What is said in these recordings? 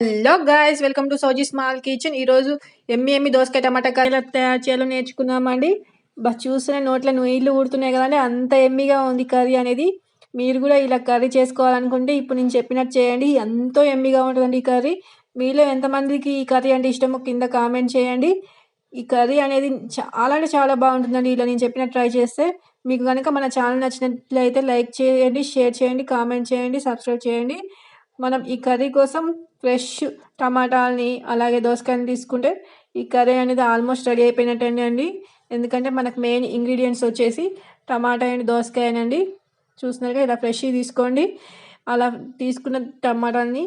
Hello guys welcome to Sowji small kitchen ఈరోజు ఎమ్మి ఎమ్మి దోసకాయ టమాటా కర్రీ తయారు చేయాలో నేర్చుకున్నామండి బస్ నోట్లో నీళ్ళు ఊడుతున్నాయి కదండి అంత ఎమ్మిగా ఉంది కర్రీ అనేది. మీరు కూడా ఇలా కర్రీ చేసుకోవాలనుకుంటే ఇప్పుడు నేను చెప్పినట్టు చేయండి. ఎంతో ఎమ్మిగా ఉంటుందండి ఈ కర్రీ. మీలో ఎంతమందికి ఈ కర్రీ అంటే ఇష్టమో కింద కామెంట్ చేయండి. ఈ కర్రీ అనేది చాలా అంటే చాలా బాగుంటుందండి ఇలా నేను చెప్పినట్టు ట్రై చేస్తే. మీకు కనుక మన ఛానల్ నచ్చినట్లయితే లైక్ చేయండి షేర్ చేయండి కామెంట్ చేయండి సబ్స్క్రైబ్ చేయండి. మనం ఈ కర్రీ కోసం ఫ్రెష్ టమాటాలని అలాగే దోసకాయని తీసుకుంటే ఈ కర్రీ అనేది ఆల్మోస్ట్ రెడీ అయిపోయినట్టండి అండి. ఎందుకంటే మనకు మెయిన్ ఇంగ్రీడియంట్స్ వచ్చేసి టమాటా అండ్ దోసకాయనండి. చూసినట్టుగా ఇలా ఫ్రెష్ తీసుకోండి. అలా తీసుకున్న టమాటాలని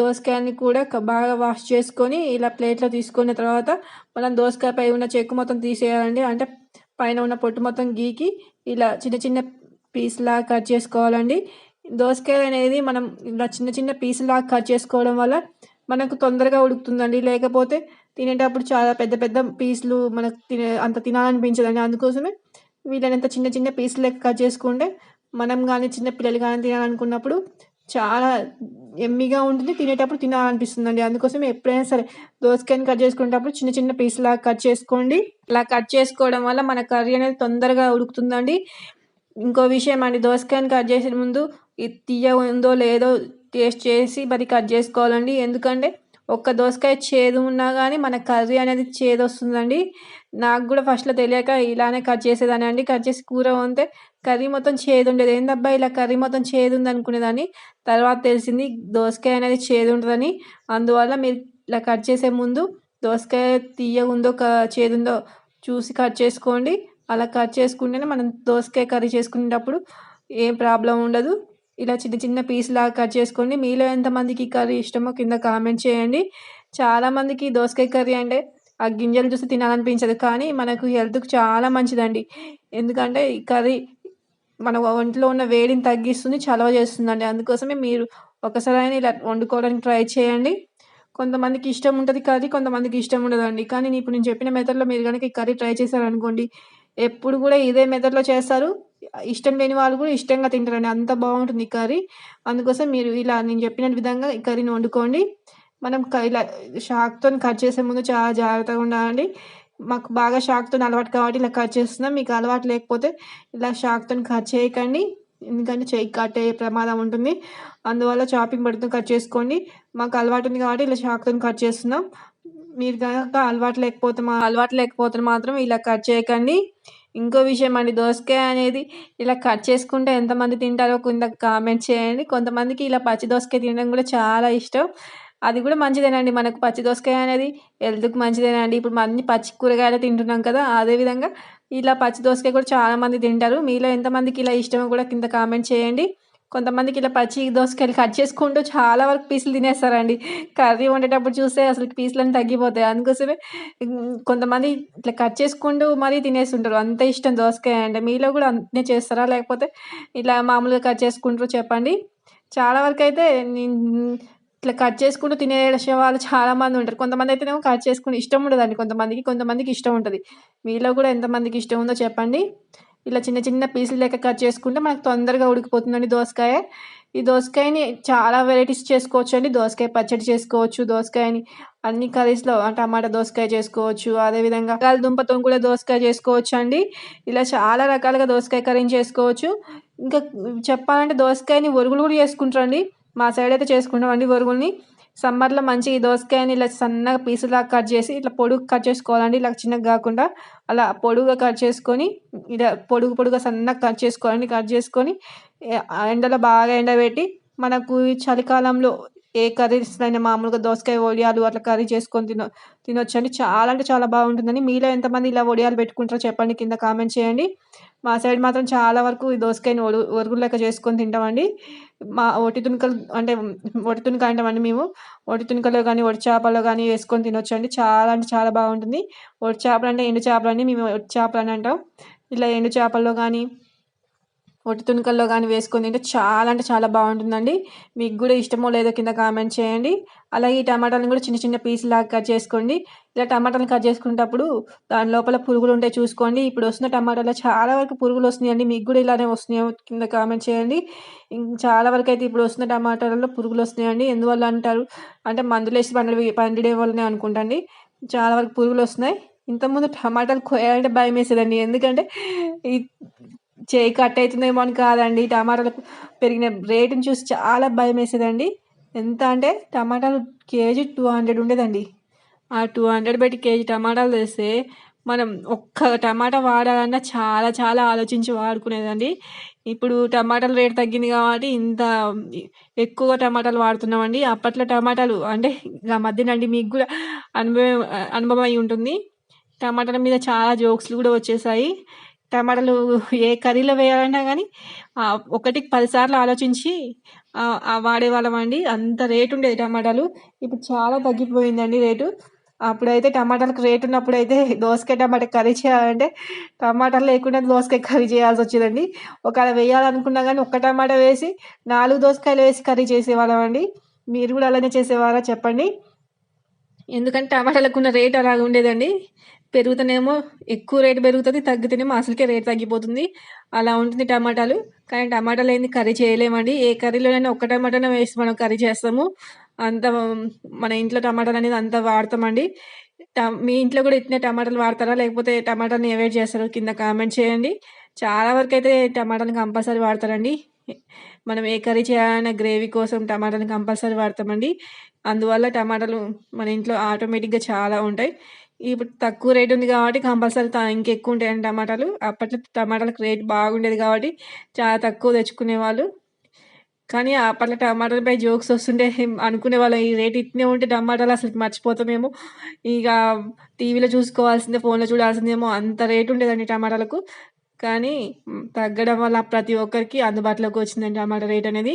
దోసకాయని కూడా బాగా వాష్ చేసుకొని ఇలా ప్లేట్లో తీసుకున్న తర్వాత మనం దోసకాయ పై ఉన్న చెక్కు మొత్తం తీసేయాలండి. అంటే పైన ఉన్న పొట్టు మొత్తం గీకి ఇలా చిన్న చిన్న పీస్లా కట్ చేసుకోవాలండి. దోసకాయలు అనేది మనం ఇలా చిన్న చిన్న పీసులా కట్ చేసుకోవడం వల్ల మనకు తొందరగా ఉడుకుతుందండి. లేకపోతే తినేటప్పుడు చాలా పెద్ద పెద్ద పీసులు మనకు తినే అంత తినాలనిపించదండి. అందుకోసమే వీళ్ళనంత చిన్న చిన్న పీసులు లెక్క కట్ చేసుకుంటే మనం కానీ చిన్న పిల్లలు కానీ తినాలనుకున్నప్పుడు చాలా ఎమ్మిగా ఉంటుంది. తినేటప్పుడు తినాలనిపిస్తుందండి. అందుకోసం ఎప్పుడైనా సరే దోసకాయని కట్ చేసుకునేటప్పుడు చిన్న చిన్న పీసులా కట్ చేసుకోండి. ఇలా కట్ చేసుకోవడం వల్ల మన కర్రీ అనేది తొందరగా ఉడుకుతుందండి. ఇంకో విషయం అండి. దోసకాయని కట్ చేసే ముందు తీయ ఉందో లేదో టేస్ట్ చేసి మరి కట్ చేసుకోవాలండి. ఎందుకంటే ఒక్క దోసకాయ చేదు ఉన్నా కానీ మన కర్రీ అనేది చేదు వస్తుందండి. నాకు కూడా ఫస్ట్లో తెలియక ఇలానే కట్ చేసేదాన్ని అండి. కట్ చేసి కూర వంతే కర్రీ మొత్తం చేదు ఉండేది. ఏందబ్బా ఇలా కర్రీ మొత్తం చేదు ఉంది అనుకునేదాన్ని. తర్వాత తెలిసింది దోసకాయ అనేది చేదు ఉంటుందని అందువల్ల మీరు ఇలా కట్ చేసే ముందు దోసకాయ తీయ ఉందో చేదు చేదుందో చూసి కట్ చేసుకోండి. అలా కట్ చేసుకుంటేనే మనం దోసకాయ కర్రీ చేసుకునేటప్పుడు ఏం ప్రాబ్లం ఉండదు. ఇలా చిన్న చిన్న పీస్లాగా కట్ చేసుకోండి మీలో ఎంతమందికి కర్రీ ఇష్టమో కింద కామెంట్ చేయండి. చాలామందికి దోసకాయ కర్రీ అంటే ఆ గింజలు చూసి తినాలనిపించదు కానీ మనకు హెల్త్కు చాలా మంచిదండి. ఎందుకంటే ఈ కర్రీ మన ఒంట్లో ఉన్న వేడిని తగ్గిస్తుంది చలవ చేస్తుందండి. అందుకోసమే మీరు ఒకసారి ఇలా వండుకోవడానికి ట్రై చేయండి. కొంతమందికి ఇష్టం ఉంటుంది కర్రీ కొంతమందికి ఇష్టం ఉండదండి. కానీ ఇప్పుడు నేను చెప్పిన మెథడ్లో మీరు కనుక ఈ కర్రీ ట్రై చేశారనుకోండి ఎప్పుడు కూడా ఇదే మెథడ్లో చేస్తారు. ఇష్టం లేని వాళ్ళు కూడా ఇష్టంగా తింటారండి. అంత బాగుంటుంది ఈ కర్రీ. అందుకోసం మీరు ఇలా నేను చెప్పిన విధంగా ఈ కర్రీని వండుకోండి. మనం ఇలా షాక్తో కట్ చేసే ముందు చాలా జాగ్రత్తగా ఉండాలండి. మాకు బాగా షాక్తో అలవాటు కాబట్టి ఇలా కట్ చేస్తున్నాం. మీకు అలవాటు లేకపోతే ఇలా షాక్తో కట్ చేయకండి. ఎందుకంటే చేయి కట్ అయ్యే ప్రమాదం ఉంటుంది. అందువల్ల చాపింగ్ పడుతూ కట్ చేసుకోండి. మాకు అలవాటు ఉంది కాబట్టి ఇలా షాక్తో కట్ చేస్తున్నాం. మీరు కనుక అలవాటు లేకపోతే మా అలవాటు లేకపోతే మాత్రం ఇలా కట్ చేయకండి. ఇంకో విషయం అండి దోసకాయ అనేది ఇలా కట్ చేసుకుంటే ఎంతమంది తింటారో కొంత కామెంట్ చేయండి. కొంతమందికి ఇలా పచ్చి దోసకాయ తినడం కూడా చాలా ఇష్టం. అది కూడా మంచిదేనండి. మనకు పచ్చి దోసకాయ అనేది హెల్త్కి మంచిదేనండి. ఇప్పుడు అన్ని పచ్చి కూరగాయలు తింటున్నాం కదా అదేవిధంగా ఇలా పచ్చి దోసకాయ కూడా చాలామంది తింటారు. మీలో ఎంతమందికి ఇలా ఇష్టమో కూడా కింద కామెంట్ చేయండి. కొంతమందికి ఇలా పచ్చి దోసకాయలు కట్ చేసుకుంటూ చాలా వరకు పీసులు తినేస్తారండి. కర్రీ వండేటప్పుడు చూస్తే అసలు పీసులన్నీ తగ్గిపోతాయి. అందుకోసమే కొంతమంది ఇట్లా కట్ చేసుకుంటూ మరీ తినేస్తుంటారు. అంత ఇష్టం దోసకాయ అంటే. మీలో కూడా అంతే చేస్తారా? లేకపోతే ఇలా మామూలుగా కట్ చేసుకుంటారు చెప్పండి. చాలా వరకు అయితే ఇట్లా కట్ చేసుకుంటూ తినేసే వాళ్ళు చాలామంది ఉంటారు. కొంతమంది అయితేనేమో కట్ చేసుకుని ఇష్టం ఉండదండి. కొంతమందికి కొంతమందికి ఇష్టం ఉంటుంది. మీలో కూడా ఎంతమందికి ఇష్టం ఉందో చెప్పండి. ఇలా చిన్న చిన్న పీసులు లెక్క కట్ చేసుకుంటే మనకు తొందరగా ఉడికిపోతుందండి దోసకాయ. ఈ దోసకాయని చాలా వెరైటీస్ చేసుకోవచ్చు అండి దోసకాయ పచ్చడి చేసుకోవచ్చు దోసకాయని అన్ని కర్రీస్లో టమాటా దోసకాయ చేసుకోవచ్చు అదేవిధంగా దుంపతో కూడా దోసకాయ చేసుకోవచ్చు అండి ఇలా చాలా రకాలుగా దోసకాయ కర్రీని చేసుకోవచ్చు. ఇంకా చెప్పాలంటే దోసకాయని ఒరుగులు కూడా చేసుకుంటారండి. మా సైడ్ అయితే చేసుకుంటామండి ఒరుగుల్ని సమ్మర్లో మంచి ఈ దోసకాయని ఇలా సన్నగా పీసులాగా కట్ చేసి ఇట్లా పొడుగు కట్ చేసుకోవాలండి. ఇలా చిన్నగా కాకుండా అలా పొడుగుగా కట్ చేసుకొని ఇలా పొడుగు పొడుగా సన్నగా కట్ చేసుకోవాలండి. కట్ చేసుకొని ఎండలో బాగా ఎండబెట్టి మనకు చలికాలంలో ఏ కర్రీస్ అయినా మామూలుగా దోసకాయ వడియాలు అట్లా కర్రీ చేసుకొని తిన తినొచ్చండి. చాలా అంటే చాలా బాగుంటుందని మీలో ఎంతమంది ఇలా వడియాలు పెట్టుకుంటారో చెప్పండి. కింద కామెంట్ చేయండి. మా సైడ్ మాత్రం చాలా వరకు ఈ దోసకాయని ఒడు ఒరుగులేక లెక్క చేసుకొని తింటామండి. మా ఒటి తునుకలు అంటే ఒటి తునుక అంటామండి మేము. ఒటి తునుకలో కానీ ఒట్టి చేపలో కానీ వేసుకొని తినొచ్చండి. చాలా అంటే చాలా బాగుంటుంది. ఒట్టి చేపలు అంటే ఎండు చేపలు అండి. మేము ఒట్టి చేపలు అని అంటాం. ఇలా ఎండు చేపల్లో కానీ ఒట్టి తుణుకల్లో కానీ వేసుకొని తింటే చాలా అంటే చాలా బాగుంటుందండి. మీకు కూడా ఇష్టమో లేదో కింద కామెంట్ చేయండి. అలాగే ఈ టమాటాలను కూడా చిన్న చిన్న పీసులాగా కట్ చేసుకోండి. ఇలా టమాటాలు కట్ చేసుకునేటప్పుడు దాని లోపల పురుగులు ఉంటే చూసుకోండి. ఇప్పుడు వస్తున్న టమాటాలో చాలా వరకు పురుగులు వస్తున్నాయండి. మీకు కూడా ఇలానే వస్తున్నాయో కింద కామెంట్ చేయండి. చాలా వరకు అయితే ఇప్పుడు వస్తున్న టమాటాలలో పురుగులు వస్తున్నాయండి. ఎందువల్ల అంటారు? అంటే మందులు వేసి పండి పండిడే వల్లనే అనుకుంటండి. చాలా వరకు పురుగులు వస్తున్నాయి. ఇంతకుముందు టమాటాలు కోయాలంటే భయం వేసేదండి. ఎందుకంటే ఈ చేయి కట్ అవుతుందేమో అని కాదండి. టమాటాలకు పెరిగిన రేటుని చూసి చాలా భయం వేసేదండి. ఎంత అంటే టమాటాలు కేజీ టూ హండ్రెడ్ ఉండేదండి. ఆ టూ హండ్రెడ్ పెట్టి కేజీ టమాటాలు తెస్తే మనం ఒక్క టమాటా వాడాలన్నా చాలా చాలా ఆలోచించి వాడుకునేదండి. ఇప్పుడు టమాటాల రేట్ తగ్గింది కాబట్టి ఇంత ఎక్కువగా టమాటాలు వాడుతున్నామండి. అప్పట్లో టమాటాలు అంటే ఆ మధ్యనండి మీకు కూడా అనుభవం అనుభవం అయి ఉంటుంది. టమాటాల మీద చాలా జోక్స్లు కూడా వచ్చేసాయి. టమాటాలు ఏ కర్రీలో వేయాలన్నా కానీ ఒకటికి పదిసార్లు ఆలోచించి వాడేవాళ్ళం అండి. అంత రేటు ఉండేది టమాటాలు. ఇప్పుడు చాలా తగ్గిపోయిందండి రేటు. అప్పుడైతే టమాటాలకు రేటు ఉన్నప్పుడు అయితే దోసకాయ టమాటా కర్రీ చేయాలంటే టమాటాలు లేకుండా దోసకాయ కర్రీ చేయాల్సి వచ్చేదండి. ఒకవేళ వేయాలనుకున్నా కానీ ఒక్క టమాటా వేసి నాలుగు దోసకాయలు వేసి కర్రీ చేసేవాళ్ళం అండి. మీరు కూడా అలానే చేసేవారా చెప్పండి? ఎందుకంటే టమాటాలకు ఉన్న రేట్ అలాగ ఉండేదండి. పెరుగుతనేమో ఎక్కువ రేట్ పెరుగుతుంది తగ్గితేనేమో అసలుకే రేట్ తగ్గిపోతుంది. అలా ఉంటుంది టమాటాలు. కానీ టమాటాలు ఏంది కర్రీ చేయలేమండి. ఏ కర్రీలోనైనా ఒక్క టమాటానే వేసి మనం కర్రీ చేస్తాము. అంత మన ఇంట్లో టమాటాలు అనేది అంత వాడతామండి. మీ ఇంట్లో కూడా ఇచ్చిన టమాటాలు వాడతారా? లేకపోతే టమాటాని అవాయిడ్ చేస్తారో? కింద కామెంట్ చేయండి. చాలా వరకు అయితే టమాటాని కంపల్సరీ వాడతారండి. మనం ఏ కర్రీ చేయాలన్నా గ్రేవీ కోసం టమాటాని కంపల్సరీ వాడతామండి. అందువల్ల టమాటాలు మన ఇంట్లో ఆటోమేటిక్గా చాలా ఉంటాయి. ఇప్పుడు తక్కువ రేట్ ఉంది కాబట్టి కంపల్సరీ ఇంకెక్కువ ఉంటాయండి టమాటాలు. అప్పట్లో టమాటాలకు రేట్ బాగుండేది కాబట్టి చాలా తక్కువ తెచ్చుకునేవాళ్ళు కానీ అప్పట్లో టమాటాలపై జోక్స్ వస్తుంటే అనుకునే వాళ్ళు ఈ రేట్ ఇట్నే ఉంటే టమాటాలు అసలు మర్చిపోతామేమో. ఇక టీవీలో చూసుకోవాల్సిందే ఫోన్లో చూడాల్సిందేమో అంత రేట్ ఉండేదండి టమాటాలకు. కానీ తగ్గడం వల్ల ప్రతి ఒక్కరికి అందుబాటులోకి వచ్చిందండి టమాటా రేట్ అనేది.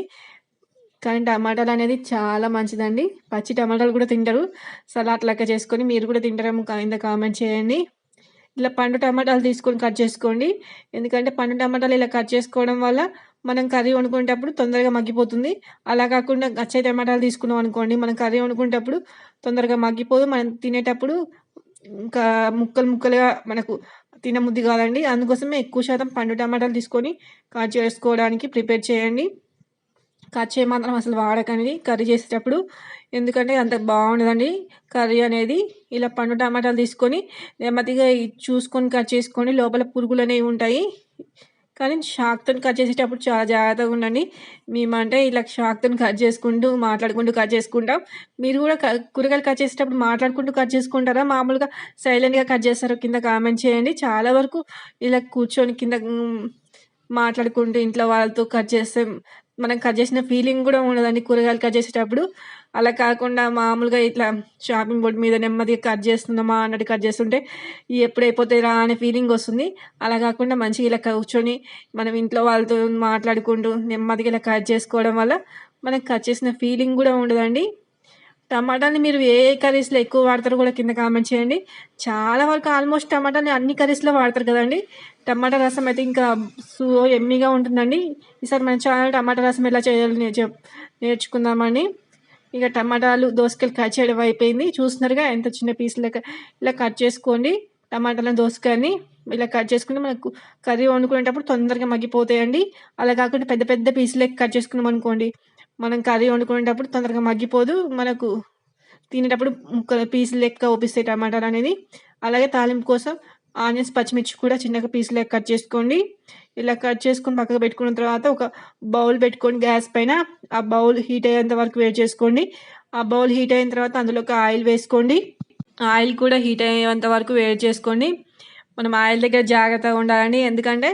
కానీ టమాటాలు అనేది చాలా మంచిదండి. పచ్చి టమాటాలు కూడా తింటారు. సలాడ్ లెక్క చేసుకొని మీరు కూడా తింటారేమో కింద కామెంట్ చేయండి. ఇలా పండు టమాటాలు తీసుకొని కట్ చేసుకోండి. ఎందుకంటే పండు టమాటాలు ఇలా కట్ చేసుకోవడం వల్ల మనం కర్రీ వండుకునేటప్పుడు తొందరగా మగ్గిపోతుంది. అలా కాకుండా గచ్చే టమాటాలు తీసుకున్నాం అనుకోండి మనం కర్రీ వండుకునేటప్పుడు తొందరగా మగ్గిపోదు. మనం తినేటప్పుడు ఇంకా ముక్కలు ముక్కలుగా మనకు తినముద్ది కాదండి. అందుకోసమే ఎక్కువ శాతం పండు టమాటాలు తీసుకొని కట్ చేసుకోవడానికి ప్రిపేర్ చేయండి. కట్ మాత్రం అసలు వాడకండి కర్రీ చేసేటప్పుడు. ఎందుకంటే అంత బాగుండదండి. కర్రీ అనేది ఇలా పండు టమాటాలు తీసుకొని నెమ్మదిగా చూసుకొని కట్ చేసుకొని లోపల పురుగులు అనేవి ఉంటాయి. కానీ షాక్తో కట్ చేసేటప్పుడు చాలా జాగ్రత్తగా ఉండండి. మేమంటే ఇలా షాక్తో కట్ చేసుకుంటూ మాట్లాడుకుంటూ కట్ చేసుకుంటాం. మీరు కూడా కూరగాయలు కట్ చేసేటప్పుడు మాట్లాడుకుంటూ కట్ చేసుకుంటారా? మామూలుగా సైలెంట్గా కట్ చేస్తారో కింద కామెంట్ చేయండి. చాలా వరకు ఇలా కూర్చొని కింద మాట్లాడుకుంటూ ఇంట్లో వాళ్ళతో కట్ చేస్తే మనం కట్ చేసిన ఫీలింగ్ కూడా ఉండదండి. కూరగాయలు కట్ చేసేటప్పుడు అలా కాకుండా మామూలుగా ఇట్లా షాపింగ్ బోర్డు మీద నెమ్మదిగా కట్ చేస్తున్నామా అన్నట్టు కట్ చేస్తుంటే ఎప్పుడు రా అనే ఫీలింగ్ వస్తుంది. అలా కాకుండా మంచిగా ఇలా కూర్చొని మనం ఇంట్లో వాళ్ళతో మాట్లాడుకుంటూ నెమ్మదిగా ఇలా కట్ చేసుకోవడం వల్ల మనకు కట్ చేసిన ఫీలింగ్ కూడా ఉండదండి. టమాటాని మీరు ఏ కర్రీస్లో ఎక్కువ వాడతారో కూడా కింద కామెంట్ చేయండి. చాలా వరకు ఆల్మోస్ట్ టమాటాని అన్ని కర్రీస్లో వాడతారు కదండి. టమాటా రసం అయితే ఇంకా సో ఎమ్మీగా ఉంటుందండి. ఈసారి మన ఛానల్ టమాటా రసం ఎలా చేయాలి నేర్చుకుందామని ఇక టమాటాలు దోసకాయలు కట్ చేయడం అయిపోయింది. చూస్తున్నారుగా ఎంత చిన్న పీసులు ఇలా కట్ చేసుకోండి. టమాటాలను దోసకాయని ఇలా కట్ చేసుకుంటే మనకు కర్రీ వండుకునేటప్పుడు తొందరగా మగ్గిపోతాయండి. అలా కాకుండా పెద్ద పెద్ద పీసులే కట్ చేసుకున్నాం అనుకోండి. మనం కర్రీ వండుకునేటప్పుడు తొందరగా మగ్గిపోదు. మనకు తినేటప్పుడు ముక్కలు పీసులు లెక్క ఓపిస్తాయి టమాటాలు అనేది. అలాగే తాలింపు కోసం ఆనియన్స్ పచ్చిమిర్చి కూడా చిన్నగా పీసులు కట్ చేసుకోండి. ఇలా కట్ చేసుకొని పక్కకు పెట్టుకున్న తర్వాత ఒక బౌల్ పెట్టుకొని గ్యాస్ పైన ఆ బౌల్ హీట్ అయ్యేంత వరకు వేట్ చేసుకోండి. ఆ బౌల్ హీట్ అయిన తర్వాత అందులోకి ఆయిల్ వేసుకోండి. ఆయిల్ కూడా హీట్ అయ్యేంత వరకు వేడి చేసుకోండి. మనం ఆయిల్ దగ్గర జాగ్రత్తగా ఉండాలండి. ఎందుకంటే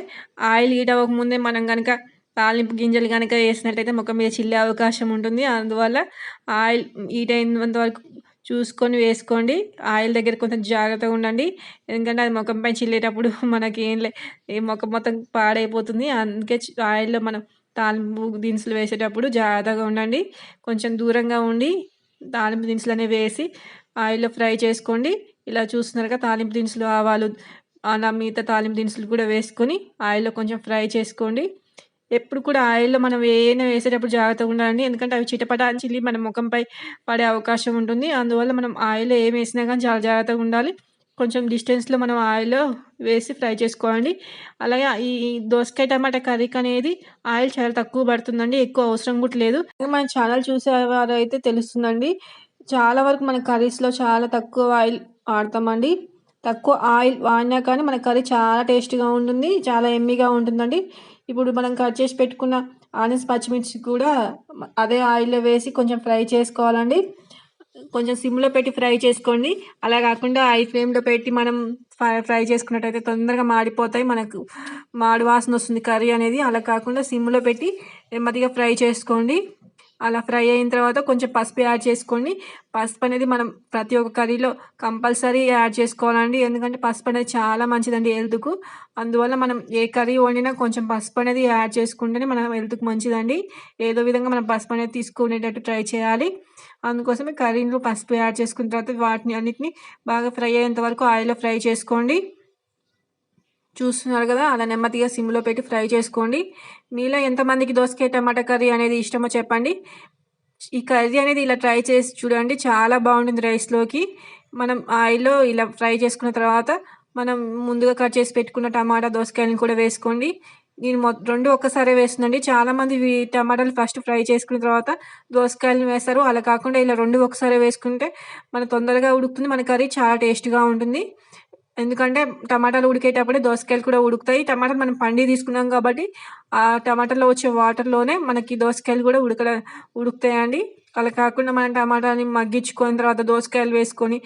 ఆయిల్ హీట్ అవ్వకముందే మనం కనుక తాలింపు గింజలు కనుక వేసినట్టయితే ముఖం మీద చిల్లే అవకాశం ఉంటుంది. అందువల్ల ఆయిల్ హీట్ అయినంత వరకు చూసుకొని వేసుకోండి. ఆయిల్ దగ్గర కొంచెం జాగ్రత్తగా ఉండండి. ఎందుకంటే అది ముఖంపై చిల్లేటప్పుడు మనకి ఏం లే ముఖం మొత్తం పాడైపోతుంది. అందుకే ఆయిల్లో మనం తాలింపు దినుసులు వేసేటప్పుడు జాగ్రత్తగా ఉండండి. కొంచెం దూరంగా ఉండి తాలింపు దినుసులు అనేవి వేసి ఆయిల్లో ఫ్రై చేసుకోండి. ఇలా చూస్తున్నారుగా తాలింపు దినుసులు ఆవాలు అలా మిగతా తాలింపు దినుసులు కూడా వేసుకొని ఆయిల్లో కొంచెం ఫ్రై చేసుకోండి. ఎప్పుడు కూడా ఆయిల్‌లో మనం ఏమైనా వేసేటప్పుడు జాగ్రత్తగా ఉండాలండి. ఎందుకంటే అవి చిటపట అని చిల్లి మన ముఖంపై పడే అవకాశం ఉంటుంది. అందువల్ల మనం ఆయిల్‌లో ఏం వేసినా కానీ చాలా జాగ్రత్తగా ఉండాలి. కొంచెం డిస్టెన్స్‌లో మనం ఆయిల్‌లో వేసి ఫ్రై చేసుకోవాలి. అలాగే ఈ దోసకాయ టమాటా కర్రీకనేది ఆయిల్ చాలా తక్కువ పడుతుందండి. ఎక్కువ అవసరం కూడా లేదు. మన ఛానల్ చూసేవారైతే తెలుస్తుందండి. చాలా వరకు మన కర్రీస్‌లో చాలా తక్కువ ఆయిల్ వాడతామండి. తక్కువ ఆయిల్ వాడినా కానీ మన కర్రీ చాలా టేస్ట్‌గా ఉంటుంది. చాలా ఎమ్మిగా ఉంటుందండి. ఇప్పుడు మనం కట్ చేసి పెట్టుకున్న ఆనియన్స్, పచ్చిమిర్చి కూడా అదే ఆయిల్‌లో వేసి కొంచెం ఫ్రై చేసుకోవాలండి. కొంచెం సిమ్‌లో పెట్టి ఫ్రై చేసుకోండి. అలా కాకుండా ఐ ఫ్లేమ్‌లో పెట్టి మనం ఫ్రై ఫ్రై చేసుకున్నట్టయితే తొందరగా మాడిపోతాయి. మనకు మాడు వాసన వస్తుంది కర్రీ అనేది. అలా కాకుండా సిమ్‌లో పెట్టి నెమ్మదిగా ఫ్రై చేసుకోండి. అలా ఫ్రై అయిన తర్వాత కొంచెం పసుపు యాడ్ చేసుకొని పసుపు అనేది మనం ప్రతి ఒక్క కర్రీలో కంపల్సరీ యాడ్ చేసుకోవాలండి. ఎందుకంటే పసుపు అనేది చాలా మంచిదండి హెల్త్‌కు. అందువల్ల మనం ఏ కర్రీ వండినా కొంచెం పసుపు అనేది యాడ్ చేసుకుంటేనే మన హెల్త్కు మంచిదండి. ఏదో విధంగా మనం పసుపు అనేది తీసుకునేటట్టు ట్రై చేయాలి. అందుకోసమే కర్రీలో పసుపు యాడ్ చేసుకున్న తర్వాత వాటిని అన్నిటిని బాగా ఫ్రై అయ్యేంత వరకు ఆయిల్‌లో ఫ్రై చేసుకోండి. చూస్తున్నారు కదా! అలా నెమ్మదిగా సిమ్‌లో పెట్టి ఫ్రై చేసుకోండి. మీలో ఎంతమందికి దోసకాయ టమాటా కర్రీ అనేది ఇష్టమో చెప్పండి. ఈ కర్రీ అనేది ఇలా ట్రై చేసి చూడండి. చాలా బాగుంటుంది రైస్‌లోకి. మనం ఆయిల్‌లో ఇలా ఫ్రై చేసుకున్న తర్వాత మనం ముందుగా కట్ చేసి పెట్టుకున్న టమాటా, దోసకాయలను కూడా వేసుకోండి. నేను మొ రెండు ఒక్కసారే వేస్తున్నానండి. చాలామంది టమాటాలు ఫస్ట్ ఫ్రై చేసుకున్న తర్వాత దోసకాయలను వేస్తారు. అలా కాకుండా ఇలా రెండు ఒకసారి వేసుకుంటే మన తొందరగా ఉడుకుతుంది. మన కర్రీ చాలా టేస్ట్‌గా ఉంటుంది. ఎందుకంటే టమాటాలు ఉడికేటప్పుడే దోసకాయలు కూడా ఉడుకుతాయి. టమాటాలు మనం పండి తీసుకున్నాం కాబట్టి ఆ టమాటాలో వచ్చే వాటర్‌లోనే మనకి దోసకాయలు కూడా ఉడక ఉడుకుతాయండి. అలా కాకుండా మనం టమాటాని మగ్గించుకొని తర్వాత దోసకాయలు వేసుకొని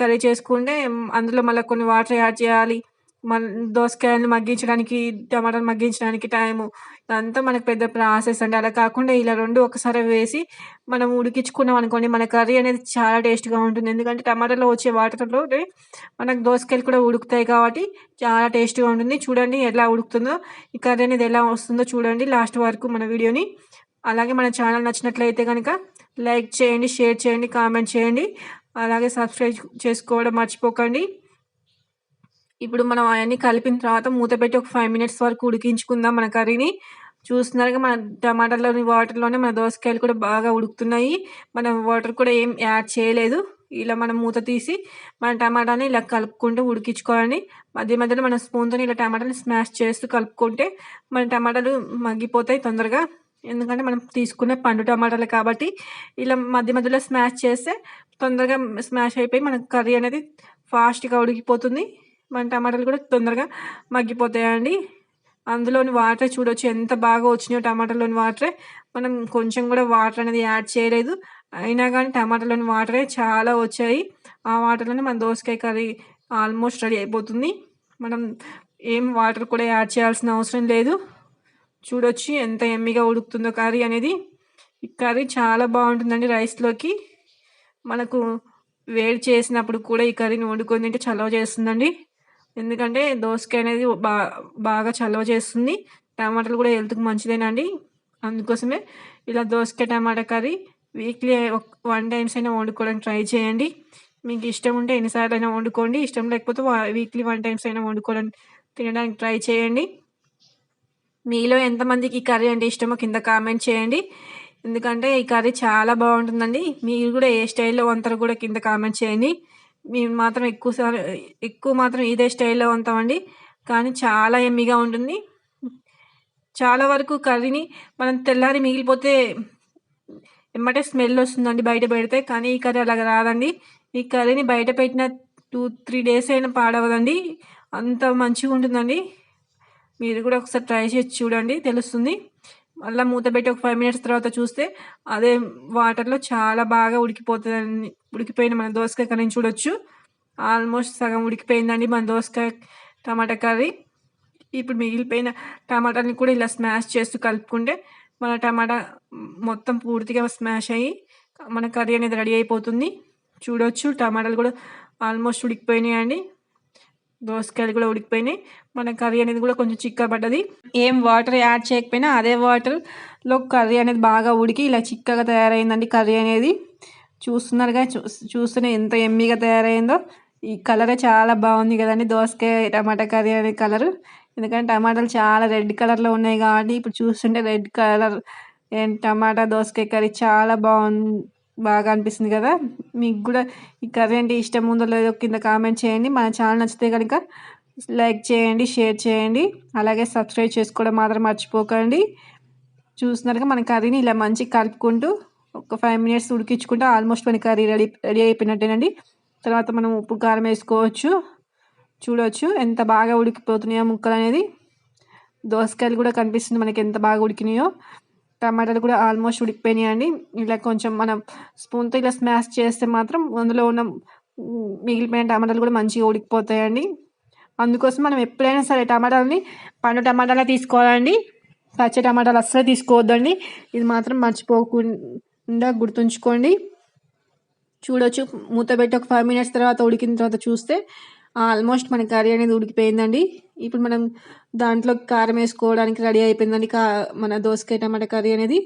కర్రీ చేసుకుంటే అందులో మళ్ళీ కొన్ని వాటర్ యాడ్ చేయాలి. మన దోసకాయలను మగ్గించడానికి, టమాటాలు మగ్గించడానికి టైము ఇదంతా మనకు పెద్ద ప్రాసెస్ అండి. అలా కాకుండా ఇలా రెండు ఒకసారి వేసి మనం ఉడికించుకున్నాం అనుకోండి మన కర్రీ అనేది చాలా టేస్ట్‌గా ఉంటుంది. ఎందుకంటే టమాటాలో వచ్చే వాటర్లో మనకు దోసకాయలు కూడా ఉడుకుతాయి కాబట్టి చాలా టేస్ట్‌గా ఉంటుంది. చూడండి ఎలా ఉడుకుతుందో. ఈ కర్రీ అనేది ఎలా వస్తుందో చూడండి లాస్ట్ వరకు మన వీడియోని. అలాగే మన ఛానల్ నచ్చినట్లయితే కనుక లైక్ చేయండి, షేర్ చేయండి, కామెంట్ చేయండి. అలాగే సబ్స్క్రైబ్ చేసుకోవడం మర్చిపోకండి. ఇప్పుడు మనం అవన్నీ కలిపిన తర్వాత మూత పెట్టి ఒక ఫైవ్ మినిట్స్ వరకు ఉడికించుకుందాం మన కర్రీని. చూస్తున్నారుగా మన టమాటాలోని వాటర్‌లోనే మన దోసకాయలు కూడా బాగా ఉడుకుతున్నాయి. మనం వాటర్ కూడా ఏం యాడ్ చేయలేదు. ఇలా మనం మూత తీసి మన టమాటాని ఇలా కలుపుకుంటూ ఉడికించుకోవాలని మధ్య మధ్యలో మన స్పూన్‌తోని ఇలా టమాటాని స్మాష్ చేస్తూ కలుపుకుంటే మన టమాటాలు మగ్గిపోతాయి తొందరగా. ఎందుకంటే మనం తీసుకునే పండు టమాటాలు కాబట్టి ఇలా మధ్య మధ్యలో స్మాష్ చేస్తే తొందరగా స్మాష్ అయిపోయి మన కర్రీ అనేది ఫాస్ట్‌గా ఉడికిపోతుంది. మన టమాటాలు కూడా తొందరగా మగ్గిపోతాయండి. అందులోని వాటర్ చూడొచ్చు ఎంత బాగా వచ్చినాయో టమాటాలోని వాటరే. మనం కొంచెం కూడా వాటర్ అనేది యాడ్ చేయలేదు. అయినా కానీ టమాటాలోని వాటరే చాలా వచ్చాయి. ఆ వాటర్‌లోనే మన దోసకాయ కర్రీ ఆల్మోస్ట్ రెడీ అయిపోతుంది. మనం ఏం వాటర్ కూడా యాడ్ చేయాల్సిన అవసరం లేదు. చూడొచ్చు ఎంత ఎమ్మిగా ఉడుకుతుందో కర్రీ అనేది. ఈ కర్రీ చాలా బాగుంటుందండి రైస్‌లోకి. మనకు వేడి చేసినప్పుడు కూడా ఈ కర్రీని వండుకొని తింటే చలవ చేస్తుందండి. ఎందుకంటే దోసకాయ అనేది బా బాగా చలవ చేస్తుంది. టమాటాలు కూడా హెల్త్‌కి మంచిదేనండి. అందుకోసమే ఇలా దోసకాయ tomato curry weekly one times అయినా వండుకోవడానికి ట్రై చేయండి. మీకు ఇష్టం ఉంటే ఎన్నిసార్లు అయినా వండుకోండి. ఇష్టం లేకపోతే వీక్లీ వన్ టైమ్స్ అయినా వండుకోవడానికి తినడానికి ట్రై చేయండి. మీలో ఎంతమందికి ఈ కర్రీ అంటే ఇష్టమో కింద కామెంట్ చేయండి. ఎందుకంటే ఈ కర్రీ చాలా బాగుంటుందండి. మీరు కూడా ఏ స్టైల్‌లో వంతరు కూడా కింద కామెంట్ చేయండి. మేము మాత్రం ఎక్కువ సార్ ఎక్కువ మాత్రం ఇదే స్టైల్‌లో వండుతామండి. కానీ చాలా ఎమ్మిగా ఉంటుంది. చాలా వరకు కర్రీని మనం తెల్లారి మిగిలిపోతే ఎమ్మటే స్మెల్ వస్తుందండి బయట పెడితే. కానీ ఈ కర్రీ అలాగ రాదండి. ఈ కర్రీని బయట పెట్టిన 2, 3 డేస్ అయినా పాడవదండి. అంత మంచిగా ఉంటుందండి. మీరు కూడా ఒకసారి ట్రై చేసి చూడండి తెలుస్తుంది. మళ్ళా మూత పెట్టి ఒక ఫైవ్ మినిట్స్ తర్వాత చూస్తే అదే వాటర్‌లో చాలా బాగా ఉడికిపోతుందని ఉడికిపోయిన మన దోసకాయ కర్రీ చూడొచ్చు. ఆల్మోస్ట్ సగం ఉడికిపోయిందండి మన దోసకాయ టమాటా కర్రీ. ఇప్పుడు మిగిలిపోయిన టమాటాలని కూడా ఇలా స్మాష్ చేస్తూ కలుపుకుంటే మన టమాటా మొత్తం పూర్తిగా స్మాష్ అయ్యి మన కర్రీ అనేది రెడీ అయిపోతుంది. చూడొచ్చు టమాటాలు కూడా ఆల్మోస్ట్ ఉడికిపోయినాయండి. దోసకాయలు కూడా ఉడికిపోయినాయి. మన కర్రీ అనేది కూడా కొంచెం చిక్క పడ్డది ఏం వాటర్ యాడ్ చేయకపోయినా అదే వాటర్‌లో కర్రీ అనేది బాగా ఉడికి ఇలా చిక్కగా తయారైందండి కర్రీ అనేది. చూస్తున్నారుగా చూస్తూనే ఎంత ఎమ్మిగా తయారైందో. ఈ కలరే చాలా బాగుంది కదండి దోసకాయ టమాటా కర్రీ అనే కలరు. ఎందుకంటే టమాటాలు చాలా రెడ్ కలర్లో ఉన్నాయి కాబట్టి ఇప్పుడు చూస్తుంటే రెడ్ కలర్ టమాటా దోసకాయ కర్రీ చాలా బాగుంది బాగా అనిపిస్తుంది కదా. మీకు కూడా ఈ కర్రీ అంటే ఇష్టం ఉందో లేదో కింద కామెంట్ చేయండి. మన ఛానల్ నచ్చితే కనుక లైక్ చేయండి షేర్ చేయండి. అలాగే సబ్స్క్రైబ్ చేసుకోవడం మాత్రం మర్చిపోకండి. చూస్తున్నారుగా మన కర్రీని ఇలా మంచిగా కలుపుకుంటూ ఒక ఫైవ్ మినిట్స్ ఉడికించుకుంటే ఆల్మోస్ట్ మన కర్రీ రెడీ రెడీ అయిపోయినట్టేనండి. తర్వాత మనం ఉప్పు కారం వేసుకోవచ్చు. చూడవచ్చు ఎంత బాగా ఉడికిపోతున్నాయో ముక్కలు అనేది దోసకాయలు కూడా కనిపిస్తుంది మనకి ఎంత బాగా ఉడికినాయో. టమాటాలు కూడా ఆల్మోస్ట్ ఉడికిపోయినాయండి ఇలా కొంచెం మనం స్పూన్తో ఇలా స్మాష్ చేస్తే మాత్రం అందులో ఉన్న మిగిలిపోయిన టమాటాలు కూడా మంచిగా ఉడికిపోతాయండి. అందుకోసం మనం ఎప్పుడైనా సరే టమాటాలని పండు టమాటాలా తీసుకోవాలండి. పచ్చి టమాటాలు అస్సలు తీసుకోవద్దండి. ఇది మాత్రం మర్చిపోకుండా గుర్తుంచుకోండి. చూడొచ్చు మూత పెట్టి ఒక ఫైవ్ మినిట్స్ తర్వాత ఉడికిన తర్వాత చూస్తే ఆల్మోస్ట్ మన కర్రీ అనేది ఉడికిపోయిందండి. ఇప్పుడు మనం దాంట్లో కారం వేసుకోవడానికి రెడీ అయిపోయిందండి కా మన దోసకాయ టమాటా కర్రీ అనేది.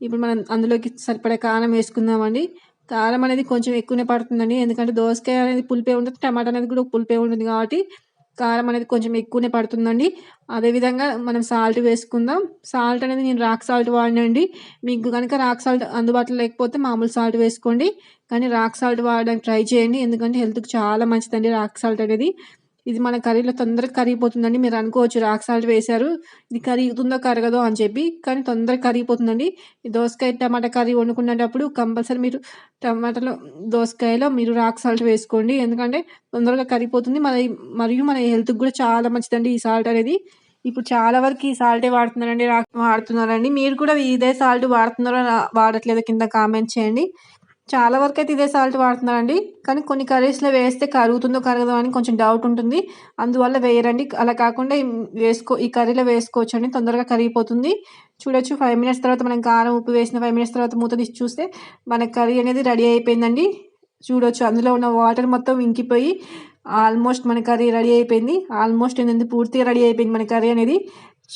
ఇప్పుడు మనం అందులోకి సరిపడే కారం వేసుకుందామండి. కారం అనేది కొంచెం ఎక్కువనే పడుతుందండి. ఎందుకంటే దోసకాయ అనేది పులిపే ఉంటుంది టమాటా అనేది కూడా పులిపే ఉంటుంది కాబట్టి కారం అనేది కొంచెం ఎక్కువనే పడుతుందండి. అదేవిధంగా మనం సాల్ట్ వేసుకుందాం. సాల్ట్ అనేది నేను రాక్ సాల్ట్ వాడినండి. మీకు కనుక రాక్ సాల్ట్ అందుబాటులో లేకపోతే మామూలు సాల్ట్ వేసుకోండి. కానీ రాక్ సాల్ట్ వాడడానికి ట్రై చేయండి. ఎందుకంటే హెల్త్కి చాలా మంచిదండి రాక్ సాల్ట్ అనేది. ఇది మన కర్రీలో తొందరగా కరిగిపోతుందండి. మీరు అనుకోవచ్చు రాక్ సాల్ట్ వేశారు ఇది కరిగుతుందో కరగదో అని చెప్పి కానీ తొందరగా కరిగిపోతుందండి. ఈ దోసకాయ టమాటా కర్రీ వండుకునేటప్పుడు కంపల్సరీ మీరు టమాటాలో దోసకాయలో మీరు రాక్ సాల్ట్ వేసుకోండి. ఎందుకంటే తొందరగా కరిగిపోతుంది. మన మరియు మన హెల్త్కి కూడా చాలా మంచిదండి ఈ సాల్ట్ అనేది. ఇప్పుడు చాలా వరకు ఈ సాల్టే వాడుతున్నారండి వాడుతున్నారండి. మీరు కూడా ఇదే సాల్ట్ వాడుతున్నారో వాడట్లేదో కింద కామెంట్ చేయండి. చాలా వరకు అయితే ఇదే సాల్ట్ వాడుతున్నారండి కానీ కొన్ని కర్రీస్లో వేస్తే కరుగుతుందో కరగదో అని కొంచెం డౌట్ ఉంటుంది. అందువల్ల వేయరండి. అలా కాకుండా వేసుకో ఈ కర్రీలో వేసుకోవచ్చు అండి తొందరగా కరిగిపోతుంది. చూడొచ్చు ఫైవ్ మినిట్స్ తర్వాత మనం కారం ఉప్పు వేసిన ఫైవ్ మినిట్స్ తర్వాత మూత తీసి చూస్తే మన కర్రీ అనేది రెడీ అయిపోయిందండి. చూడొచ్చు అందులో ఉన్న వాటర్ మొత్తం ఇంకిపోయి ఆల్మోస్ట్ మన కర్రీ రెడీ అయిపోయింది. ఆల్మోస్ట్ ఏంటంటే పూర్తిగా రెడీ అయిపోయింది మన కర్రీ అనేది.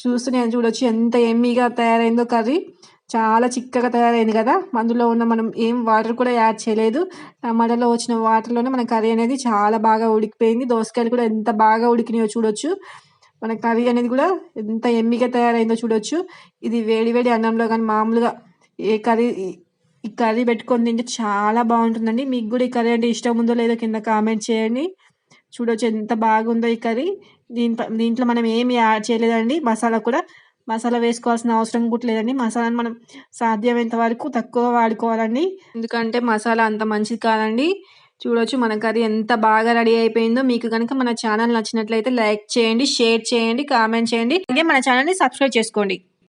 చూస్తూనే నేను చూడొచ్చు ఎంత ఎమ్మీగా తయారైందో కర్రీ చాలా చిక్కగా తయారైంది కదా. అందులో ఉన్న మనం ఏం వాటర్ కూడా యాడ్ చేయలేదు. టమాటాలో వచ్చిన వాటర్లోనే మన కర్రీ అనేది చాలా బాగా ఉడికిపోయింది. దోసకాయలు కూడా ఎంత బాగా ఉడికినాయో చూడొచ్చు. మన కర్రీ అనేది కూడా ఎంత ఎమ్మిగా తయారైందో చూడొచ్చు. ఇది వేడి వేడి అన్నంలో కానీ మామూలుగా ఏ కర్రీ ఈ కర్రీ పెట్టుకొని తింటే చాలా బాగుంటుందండి. మీకు కూడా ఈ కర్రీ అంటే ఇష్టం ఉందో లేదో కింద కామెంట్ చేయండి. చూడొచ్చు ఎంత బాగుందో ఈ కర్రీ. దీని దీంట్లో మనం ఏమి యాడ్ చేయలేదండి. మసాలా కూడా మసాలా వేసుకోవాల్సిన అవసరం కూడా లేదండి. మసాలాని మనం సాధ్యమైనంత వరకు తక్కువ వాడుకోవాలండి. ఎందుకంటే మసాలా అంత మంచిది కాదండి. చూడొచ్చు మన కర్రీ ఎంత బాగా రెడీ అయిపోయిందో. మీకు కనుక మన ఛానల్ నచ్చినట్లయితే లైక్ చేయండి షేర్ చేయండి కామెంట్ చేయండి. అలాగే మన ఛానల్ని సబ్స్క్రైబ్ చేసుకోండి.